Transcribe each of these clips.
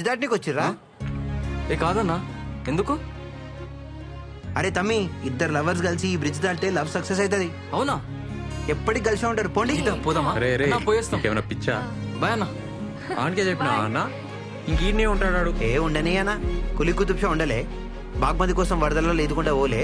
Bridge దాటనీకి వచ్చిర్రా? ఏ కాదన్నా. ఎందుకు? అరే తమ్మి ఇద్దరు లవర్స్ కలిసి ఈ బ్రిడ్జ్ దాటితే లవ్ సక్సెస్ అవుతుంది అవునా? ఎప్పటికి కలిసి ఉంటారు. పోండి ఇదా, పోదామా? రే రే అన్నా, పోయేస్తాం. ఏమైనా పిచ్చా? బాయ్ అన్న. ఆనకే చెప్పినా అన్న? ఇంక ఈడనే ఉంటాడు ఏ ఉండని అన్న కులి కుతుబ్షా ఉండలే. బాగ్మతి కోసం వరదల్లో లేదుకుంటా ఓలే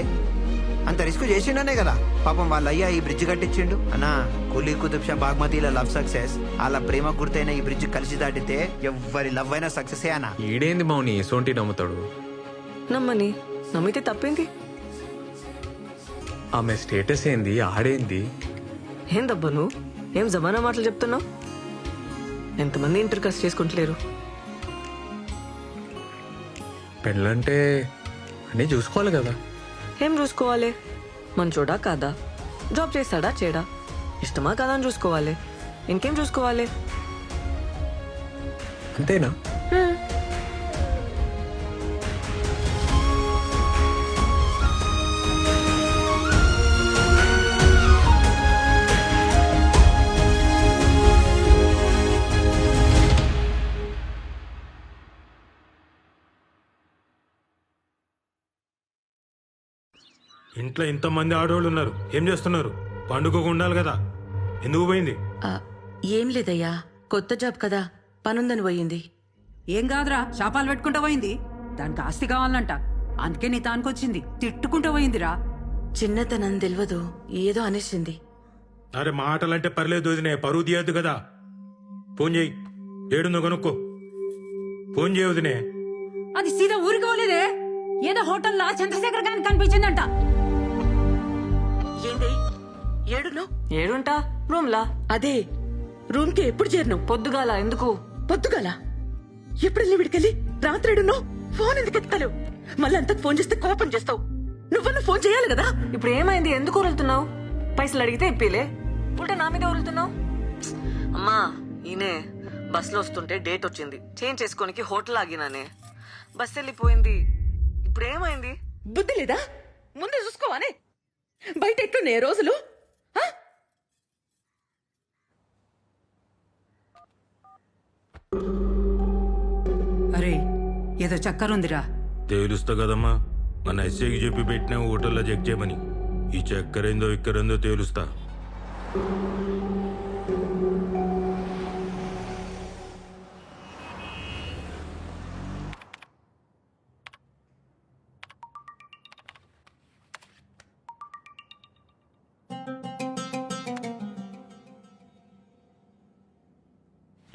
అంత రిస్క్ చేసిండనే కదా. పాపం వాళ్ళ అయ్యా ఈ బ్రిడ్జ్ కట్టించిండు. అన్నా కులి కుతుబ్షా బాగ్మతిల లవ్ సక్సెస్ వాళ్ళ ప్రేమ గుర్తైన ఈ బ్రిడ్జ్ కలిసి దాటితే ఎవ్వరి లవ్ అయినా సక్సెస్ అన్నా. ఈడేంది మౌని? సోంటి నమ్ముతాడు. నమ్మని. నమ్మితే తప్పేంది? ఆమె స్టేటస్ ఏంది? ఆడేంది? ఏం దబ్బా నువ్వు? ఏం జమానా మాటలు చెప్తున్నావు? ఎంతమంది ఇంటర్ కాస్ట్ చేసుకుంటలేరు? పెళ్ళంటే అన్నీ చూసుకోవాలి కదా. ఏం చూసుకోవాలి? మంచోడా కాదా? జాబ్ చేస్తాడా చేయడా? ఇష్టమా కాదా అని చూసుకోవాలి. ఇంకేం చూసుకోవాలి? అంతేనా? ఇంట్లో ఇంతమంది ఆడవాళ్ళు ఉన్నారు. ఏం చేస్తున్నారు? పండుగకు ఉండాలి కదా. ఎందుకు పోయింది? ఆ, ఏం లేదయ్యా. కొత్త జాబ్ కదా. పనుందని పోయింది. ఏం కాదురా శాపాలు పెట్టుకుంటూ పోయింది. దానికి ఆస్తి కావాలంట. అందుకే నీ తానుకొచ్చింది. తిట్టుకుంటూ పోయిందిరా. చిన్నతనం తెలియదు ఏదో అనేసింది. అరే మాటలంటే పర్లేదు వదినే. పరువు తీయద్దు కదా. ఫోన్ చేయి. ఏడుందో కనుక్కో. ఫోన్ చేయ వదినే. అది సీదా ఊరికి పోలేదే ఏదో హోటల్లో చంద్రశేఖర్ గారికి కనిపించిందంట. ఏంది? ఏడును ఏడుంటా? రూమ్లా? అదే రూమ్కి ఎప్పుడు చేరినావు? పొద్దుగాల ఎందుకు? పొద్దుగాల? ఎప్పుడు విడికెళ్ళి? రాత్రి ఏడున్నావు? ఫోన్ ఎందుకు ఎత్తుతలేవు? మళ్ళీ అంతకు ఫోన్ చేస్తే కోపం చేస్తావు. నువ్వన్నా ఫోన్ చేయాలి కదా? ఇప్పుడు ఏమైంది? ఎందుకు ఉరులుతున్నావు పైసలు అడిగితే ఇప్పిలే. ఉల్టా నా మీద ఉరులుతున్నావు అమ్మా ఈయనే బస్సులో వస్తుంటే డేట్ వచ్చింది. చేంజ్ చేసుకోనికి హోటల్ ఆగినానే. బస్ వెళ్ళిపోయింది. ఇప్పుడు ఏమైంది బుద్ధి లేదా? ముందు చూసుకోవానే? బయట ఎట్లున్నాయి రోజులు? అరే ఏదో చక్కరుందిరా తేలుస్తా కదమ్మా. మన ఎస్ఐకి చెప్పి పెట్టిన హోటల్లో చెక్ చేయమని. ఈ చక్కెరేందో ఇక్కరేందో తేలుస్తా.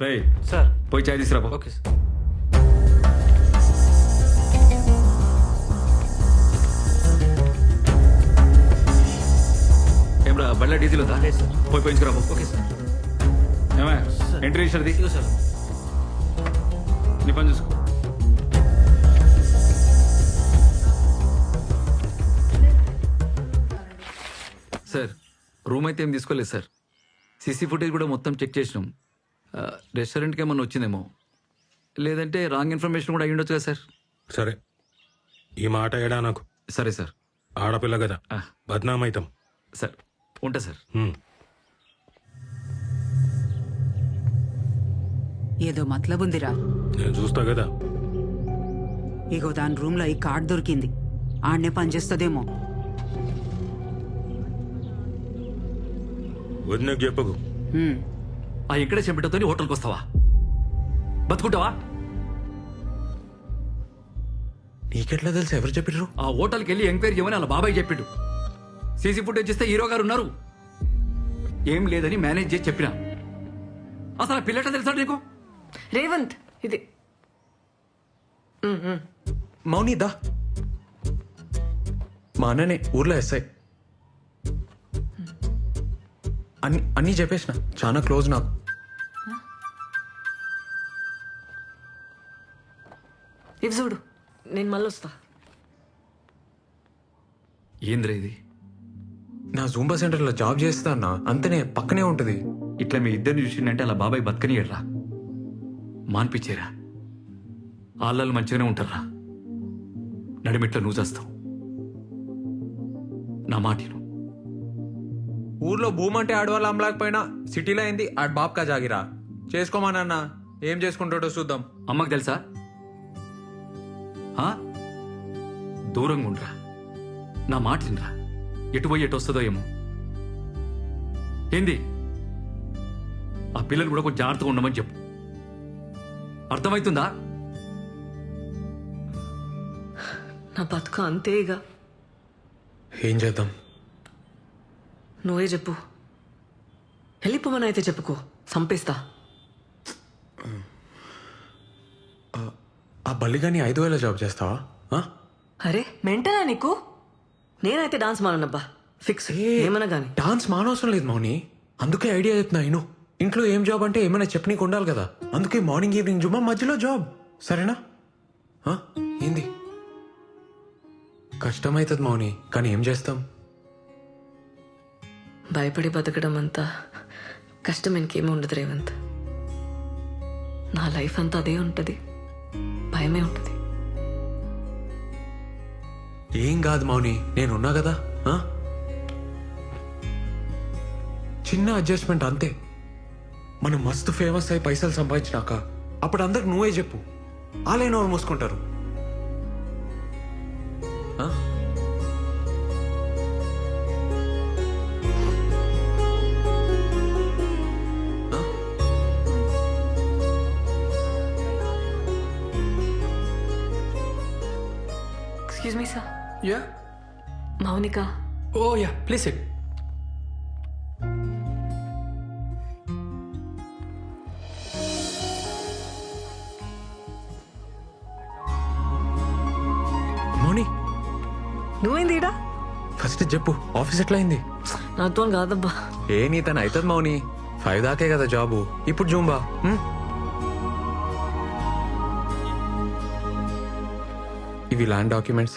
రేయ్ సార్. పోయి చాయ్ తీసుకురా. Okay sir. ఏమ్రా బళ్ళ డీజిల్ ఉందా? లేదు సార్. పోయి పోయించుకురా. Okay sir. ఏమే ఎంట్రీ ఇచ్చినది ఇదిగో సార్. నీ పని చూసుకో. సార్ రూమ్ అయితే ఏం తీసుకోలేదు సార్. సీసీ ఫుటేజ్ కూడా మొత్తం చెక్ చేసినాం. రెస్టారెంట్కి ఏమన్నా వచ్చిందేమో? లేదంటే రాంగ్ ఇన్ఫర్మేషన్ కూడా అయ్యి ఉండొచ్చు కదా సార్? సరే. ఈ మాట ఏడా నాకు? సరే సార్. ఆడపిల్ల కదా. బద్నామైతాం. సార్ ఉంటా సార్. ఏదో మతలబుందిరా నేను చూస్తా కదా. ఇగో దాని రూమ్లో ఈ కార్డ్ దొరికింది. ఆడనే పనిచేస్తుందేమో వదినకు చెప్పకు. హ్మ్. ఆ ఇక్కడే చెంపటతో హోటల్కి వస్తావా? బతుకుంటావా? నీకెట్లా తెలుసు? ఎవరు చెప్పిర్రు? ఆ హోటల్కి వెళ్ళి ఎంక్వైరీ చేయమని వాళ్ళ బాబాయ్ చెప్పిండు. సీసీ ఫుటేజ్ ఇస్తే హీరో గారు ఉన్నారు. ఏం లేదని మేనేజ్ చేసి చెప్పిన. అసలు ఆ పిల్లట తెలుసా నీకు? రేవంత్ ఇది. మౌని దా. మా అన్ననే ఊర్లో ఎస్ఐ. అన్ని అన్నీ చెప్పేసిన. చాలా క్లోజ్ నాకు. నేను మళ్ళీ వస్తా. ఏంద్రా ఇది? నా జూంబా సెంటర్లో జాబ్ చేస్తా అన్న అంతనే పక్కనే ఉంటుంది. ఇట్లా మీ ఇద్దరిని చూసిండంటే అలా బాబాయ్ బతకనియడ్రా మాన్పించేరా. ఆళ్ళలు మంచిగానే ఉంటారా నడిమిట్ల నువ్వు చేస్తావు. నా మాటిను ఊర్లో భూమి అంటే ఆడవాళ్ళు అమ్మలేకపోయినా సిటీలో అయింది ఆడ బాబ్కా జాగిరా. చేసుకోమానన్న ఏం చేసుకుంటాడో చూద్దాం. అమ్మకు తెలుసా? దూరంగా ఉండరా? నా మాట వినరా? ఎటు పోయి ఎటు వస్తుందో ఏమో. ఏంది? ఆ పిల్లలు కూడా కొంచెం జాగ్రత్తగా ఉండమని చెప్పు. అర్థమవుతుందా నా బతుక అంతేగా ఏం చేద్దాం? నువ్వే చెప్పు. వెళ్ళిపోమని అయితే చెప్పుకో. సంపేస్తా. బల్లిగాని ఐదు వేల జాబ్ చేస్తావా? ఆ? అరే మెంటనా నీకు? నేనైతే డాన్స్ మానబ్బా ఫిక్స్ ఏమన్నా గాని. డాన్స్ మానవసరం లేదు మౌని. అందుకే ఐడియా చెప్తున్నా నేను ఇంట్లో ఏం జాబ్ అంటే ఏమైనా చెప్పనీకి ఉండాలి కదా. అందుకే మార్నింగ్ ఈవినింగ్ జుమ్మా మధ్యలో జాబ్. సరేనా? ఆ? ఏంది? కష్టమవుతుంది మౌని కానీ ఏం చేస్తాం? భయపడి బతకడం అంతా కష్టం ఇంకేమీ ఉండదు రేవంత్. నా లైఫ్ అంతా అదే ఉంటది. భయమే ఉంటుంది. ఏం కాదు మౌని నేనున్నా కదా ఆ? చిన్న అడ్జస్ట్మెంట్ అంతే. మనం మస్తు ఫేమస్ అయి పైసలు సంపాదించినాక అప్పుడు అందరికి నువ్వే చెప్పు. ఆలైన వాళ్ళు మూసుకుంటారు. Yeah. Mounika Oh, yeah. Please sit. మౌని నువ్వేంది ఈడ ఫస్ట్ చెప్పు ఆఫీస్ ఎట్లా అయింది నాతో కాదబ్బా ఏ నీ తను అవుతుంది మౌని ఫైవ్ దాకే కదా జాబు ఇప్పుడు జూంబా? ఇవి ల్యాండ్ డాక్యుమెంట్స్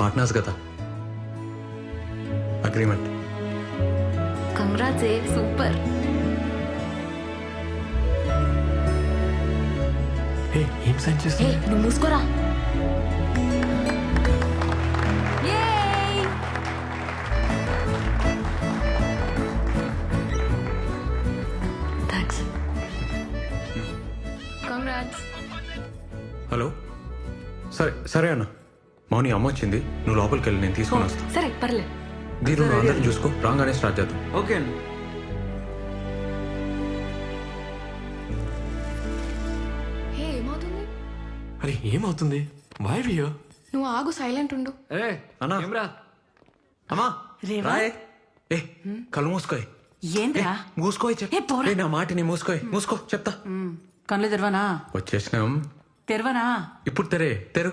పార్ట్నర్స్ కదా. అగ్రిమెంట్ కంగ్రాట్స్ సూపర్ ఏం సైన్ హే నువ్వు మూసుకోరా? హలో సరే సరే అన్న మౌని అమ్మ వచ్చింది. నువ్వు లోపలికి వెళ్ళి నేను తీసుకొని వస్తాను సరే పర్లే. దీని నువ్వు అందరిని చూసుకో. రాగానే స్టార్ట్ చేద్దాం. ఓకే అండి. హే ఏమవుతుంది? అరే ఏమవుతుంది? వై వియో నువ్వు ఆగు సైలెంట్ ఉండు. ఏ అన్నా. ఏమ్రా? అమ్మా రేవా? రాయే. ఏ కళ్ళు మూసుకోయ్. ఏంద్రా? మూసుకోయ్ చెప్. ఏ, పోరా. ఏ, నా మాటని మూసుకోయ్. మూసుకో చెప్తా. కళ్ళు తెరవనా? వచ్చేసినాం. తెరవనా? ఇప్పుడు తెరే తెరు.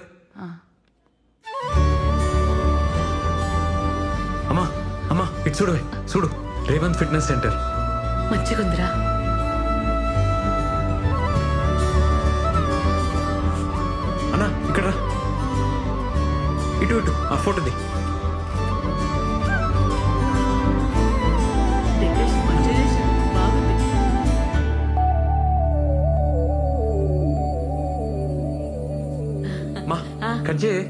చూడు చూడు. Revanth fitness centre. మంచిగుందిరా అన్నా ఇక్కడ రా. ఇటు ఇటు ఆ ఫోటోది. మా కట్ చేయి.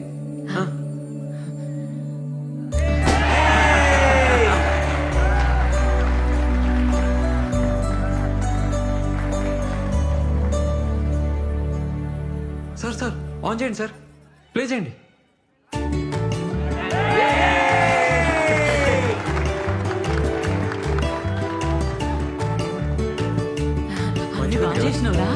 ఆన్ చేయండి సార్. ప్లే చేయండి. అన్ని చేసినవురా.